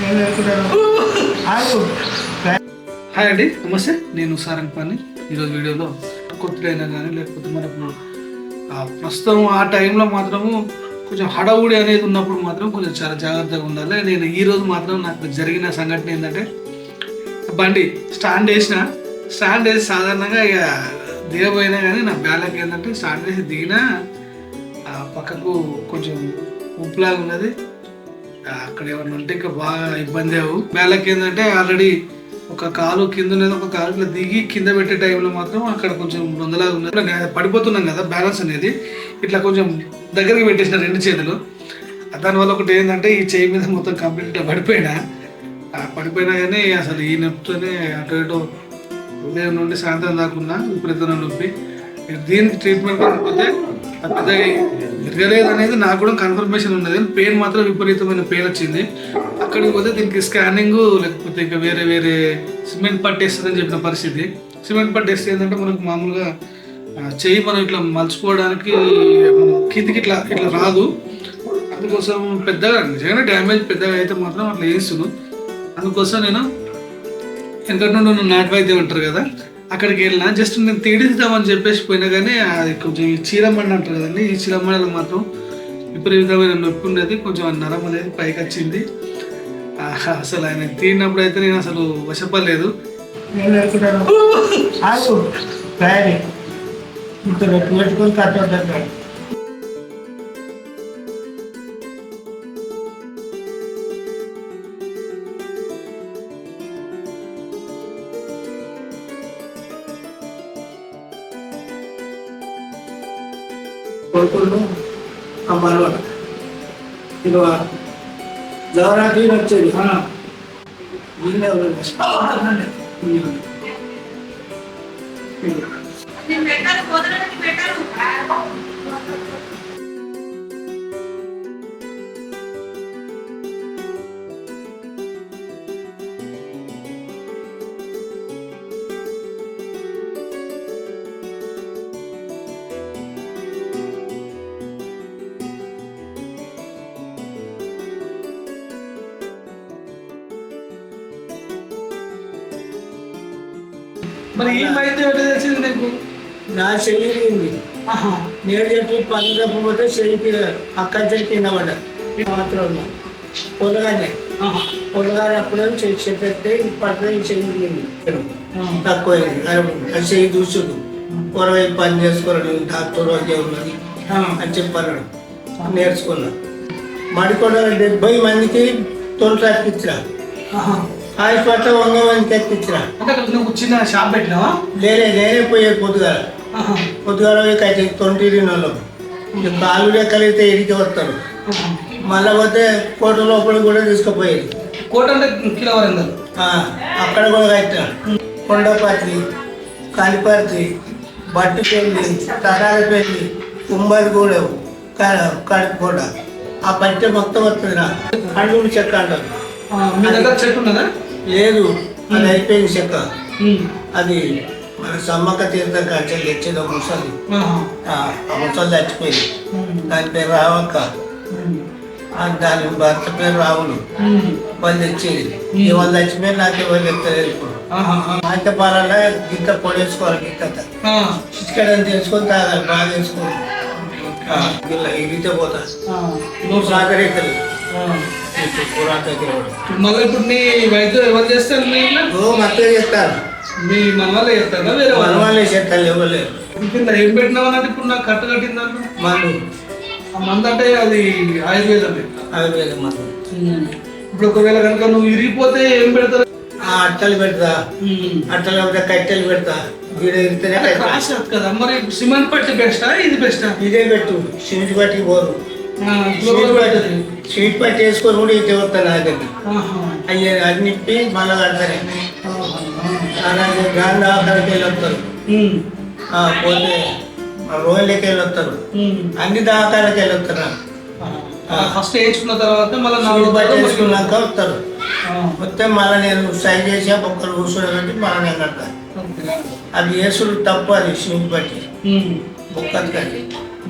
నేను హాయ్ అండి నమస్తే. నేను సారంగ్ పాని ఈరోజు వీడియోలో కొత్తదైనా కానీ లేకపోతే మనకు ప్రస్తుతం ఆ టైంలో మాత్రము కొంచెం హడావుడి అనేది ఉన్నప్పుడు మాత్రం కొంచెం చాలా జాగ్రత్తగా ఉండాలి. నేను ఈరోజు మాత్రం నాకు జరిగిన సంఘటన ఏంటంటే బండి స్టాండ్ వేసిన స్టాండ్ వేసి సాధారణంగా ఇక దిగబోయినా కానీ నా బ్యాలెక్ ఏంటంటే స్టాండ్ వేసి దిగినా పక్కకు కొంచెం ఉప్పులాగా ఉన్నది. అక్కడ ఏమన్నా ఉంటే ఇంకా బాగా ఇబ్బంది అవు మేళకి ఏంటంటే ఆల్రెడీ ఒక కాలు కింద ఉన్నది ఒక కాలు ఇట్లా దిగి కింద పెట్టే టైంలో మాత్రం అక్కడ కొంచెం రొందలాగా ఉన్నది. పడిపోతున్నాం కదా బ్యాలెన్స్ అనేది. ఇట్లా కొంచెం దగ్గరికి పెట్టేసిన రెండు చేతులు. దానివల్ల ఒకటి ఏంటంటే ఈ చేయి మీద మొత్తం కంప్లీట్ పడిపోయినా. పడిపోయినా కానీ అసలు ఈ నొప్పితోనే అటు ఇటు ఉదయం నుండి సాయంత్రం దాకున్నా విపరీతమైన నొప్పి. దీనికి ట్రీట్మెంట్ కాకపోతే పెద్దగా విరగలేదు అనేది నాకు కూడా కన్ఫర్మేషన్ ఉన్నది. పెయిన్ మాత్రం విపరీతమైన పెయిన్ వచ్చింది. అక్కడికి పోతే దీనికి స్కానింగ్ లేకపోతే ఇంకా వేరే వేరే సిమెంట్ పట్టేస్తుందని చెప్పిన పరిస్థితి. సిమెంట్ పట్టేస్తే ఏంటంటే మనకు మామూలుగా చెయ్యి మనం ఇట్లా మలుచుకోవడానికి మనం కిందికి ఇట్లా ఇట్లా రాదు. అందుకోసం పెద్దగా నిజంగానే డ్యామేజ్ పెద్దగా అయితే మాత్రం అట్లా వేస్తున్నాను అందుకోసం నేను వెనకటి నుండి నాటు వైద్యం అంటారు కదా అక్కడికి వెళ్ళినా జస్ట్ నేను తీడిద్దామని చెప్పేసి పోయినా కానీ అది కొంచెం ఈ చీరమండి అంటారు కదండి ఈ చీరమండలు మాత్రం విపరీతమైన నొప్పి ఉండేది కొంచెం నరం అనేది పైకి వచ్చింది. అసలు ఆయన తీరినప్పుడు అయితే నేను అసలు వశపడలేదు. నేను ఎక్కుతాను ఆగు తయారీ ఇంత పెట్టి పెట్టుకొని కట్టొద్దు కొడుకులు అమ్మలు ఇక జవరాత్రి వచ్చేది వీళ్ళే ఉన్నారు. మరి ఈ వైద్యం ఎట్లా తెలిసింది నీకు? నా చెయ్యి ఆహా. నేను చెప్పి పని తప్పపోతే చెయ్యికి అక్క చెయ్యి కింద పడ్డా. మాత్రం పొలగానే. పొలగానే అప్పుడే చెయ్యి చెప్పేస్తే చెయ్యి ఆ. తక్కువైంది. అది చెయ్యి చూసుడు. పొరవై పని చేసుకోవడం డాక్టర్ అదే ఉన్నది. అని చెప్పాను నేర్చుకున్నా. మడికొండ డెబ్బై మందికి తొలి ఆహా. హాస్పిటల్ మందికి ఎక్కించిన అంటే నువ్వు చిన్న షాప్ పెట్టినావా? లేనే నేనే పోయే పొద్దుగాల. పొద్దుగాల పోయి కట్టి తొంటి వాళ్ళు. కాలు లెక్కలైతే ఇడికి వస్తారు. ఆహా. మళ్ళీ పోతే కోట లోపల కూడా తీసుకుపోయేది. కోట అంటే కిలో వరంగల్. అక్కడ కూడా కట్టాను. కొండపత్రి కలిపర్తి బట్టు పెళ్ళి తరాల పెళ్ళి కుంభరి కూడా కడుపు కూడా ఆ పట్టి మొత్తం వస్తుంది నా చెక్క అంటారు మీ దగ్గర చెట్టు ఉన్నదా? లేదు అది అయిపోయింది చెక్క. అది మన సమ్మక్క తీర్థం కాల్చి తెచ్చేది ఒక ముసలి. ఆ ముసలి చచ్చిపోయింది. దాని పేరు రావక్క. దాని భర్త పేరు రావులు. వాళ్ళు తెచ్చేది. ఈ వాళ్ళు చచ్చిపోయి నాకు ఎవరు చెప్తారు ఇప్పుడు? పాలలో గింత పొడేసుకోవాలి గింత అని తెలుసుకొని తాగాలి బాగా తెలుసుకొని. ఇలా పోతా. నువ్వు. పురాతకి మళ్ళీ ఇప్పుడు నీ వైద్యం ఎవరు చేస్తారు మీ మత్తే చెప్తారు మీ మన వాళ్ళే చేస్తారా? వేరే మన వాళ్ళు వాళ్ళే చెప్తారు ఇవ్వలేరు కింద ఏం పెట్టినావు అంటే ఇప్పుడు నాకు కట్ట కట్టిందంట మందు. ఆ మందు అంటే అది ఆయుర్వేదం ఆయుర్వేద మందు. ఇప్పుడు ఒకవేళ కనుక నువ్వు ఇరిగిపోతే ఏం పెడతారు? ఆ అట్టలు పెడతా. అట్టలు పెడతా కట్టెలు పెడతా. కదా మరి సిమెంట్ పట్టి బెస్టా? ఇది బెస్టా? ఇదే పెట్టు. సిమెంట్ పట్టి పోరు. స్వీట్ పట్టి వేసుకొని కూడా ఇటే వస్తాను ఆహా. అయ్యే అది నిప్పి మళ్ళీ ఆహా. అలాగే గాంధీ ఆఖరికి వెళ్ళి వస్తారు పోతే రోడ్లకి వెళ్ళి వస్తారు. అన్ని దాకాలకి వెళ్ళి వస్తారు ఫస్ట్ వేయించుకున్న తర్వాత మళ్ళీ నాలుగు పట్టి వేసుకున్నాక వస్తారు. వస్తే మళ్ళీ నేను సైజ్ చేసి ఒక్కరు కూర్చోబెట్టి మళ్ళీ నేను కడతాను. అది వేసుడు తప్పు అది స్వీట్ పట్టి.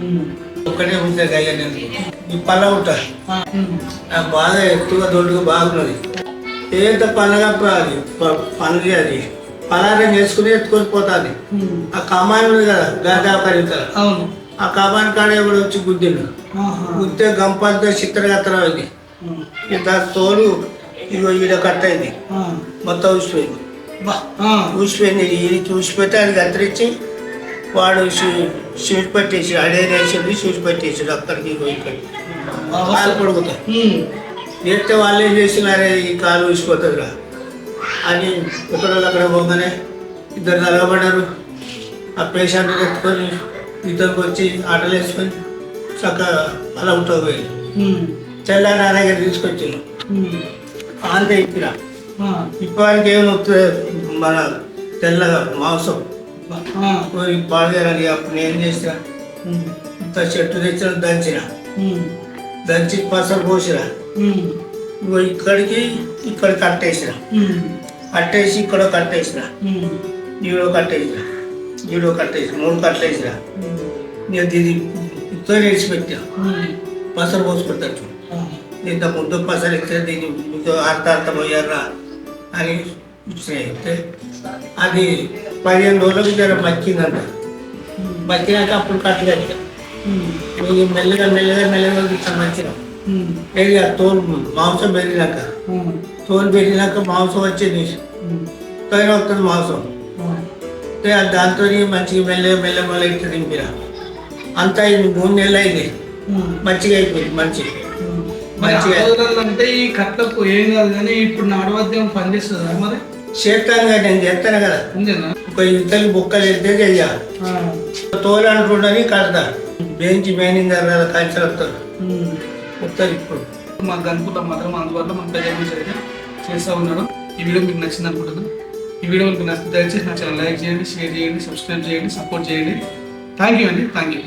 ఉమ్. ఒక్కది కానీ ఉమ్. ఒక్కటే ఉంటుంది అయ్యా నేను. ఈ పళ్ళ ఉంటా బాగా ఎత్తుగా దొడ్డుగా బాగున్నది. ఏంత పండగ అది? పనులు అది. పలారం చేసుకుని ఎత్తుకొని పోతుంది. ఆ కమాన్ ఉంది కదా గాదా కలుగుతారు అవును. ఆ కమాన్ కాడ ఎవడు వచ్చి గుద్దిండు. గుద్దే గంపంతో చిత్రగత్తరం అయింది. దాని తోలు ఇగో ఈడ కట్ అయింది. మొత్తం ఊసిపోయింది. ఊసిపోయింది. ఇది చూసిపోతే అది కత్తిరించి వాడు షూట్ పెట్టేసి అడేనేసింది షూట్ పెట్టేసాడు అక్కడికి ఇక్కడికి కాలు ఉమ్. చేస్తే వాళ్ళు ఏం చేసినారే ఈ కాలు ఊసిపోతుందిరా అని ఒకరోజు అక్కడ పోగానే ఇద్దరు నిలబడ్డారు ఆ పేషెంట్ ఎత్తుకొని ఇద్దరికి వచ్చి ఆటలు వేసుకొని చక్కగా అలా ఉంటుంది పోయి ఉమ్. తెల్లారి నా దగ్గర తీసుకొచ్చిండు ఉమ్. అంతే ఇప్పిన ఆ. ఇప్పటికి మన తెల్లగా మాంసం. బాగా అప్పుడు నేను చేసిన. ఇంత చెట్టు తెచ్చిన దంచిన. దంచి పసరు పోసిన ఇక్కడికి ఇక్కడ కట్టేసిన. కట్టేసి ఇక్కడ కట్టేసిన. ఈడో కట్టేసిన ఈడో కట్టేసిన మూడు కట్టేసిన. నేను దీన్ని పెట్టా ఉమ్. పసరు పోసుకుంటాను. ఇంత ముద్దు పసరు ఇస్తే దీన్ని అర్థ అర్థం పోయారా అని ఇచ్చినాయితే అది పదిహేను రోజులకు జర బతికిందంట బతికినాక అప్పుడు కట్టలేదు ఉమ్. మెల్లగా మెల్లగా మెల్లగా ఇట్లా మంచిగా. పెరిగా తోలు మాంసం పెరిగినాక. తోలు పెరిగినాక మాంసం వచ్చేది ఉమ్. పైన వస్తుంది మాంసం దాంతో మంచిగా మెల్లగా మెల్ల మెల్ల ఇట్లా దింపిన అంతా ఇది మూడు నెలలు అయింది. మంచిగా అయిపోయింది మంచి మంచిగా. అంటే ఈ కట్లకు ఏం కాదు కానీ ఇప్పుడు నాడవద్యం పనిచేస్తుందా మరి? చేస్తాను కదా నేను చేస్తాను కదా. ఒక ఇద్దరు బుక్కలు వెళ్తే చెయ్యాలి. తోలు అనుకుంటని కడతా. బెంచ్ మేనింగ్ కదా కంచెలు వస్తారు. వస్తారు ఇప్పుడు. మాకు గనుకుంటాం మాత్రం పెద్ద మనిషి అయితే చేస్తూ ఉన్నాడు ఈ వీడియో మీకు నచ్చింది అనుకుంటున్నాను ఈ వీడియో మీకు నచ్చితే దయచేసి నా ఛానల్ లైక్ చేయండి షేర్ చేయండి సబ్స్క్రైబ్ చేయండి సపోర్ట్ చేయండి. థ్యాంక్ యూ అండి థ్యాంక్ యూ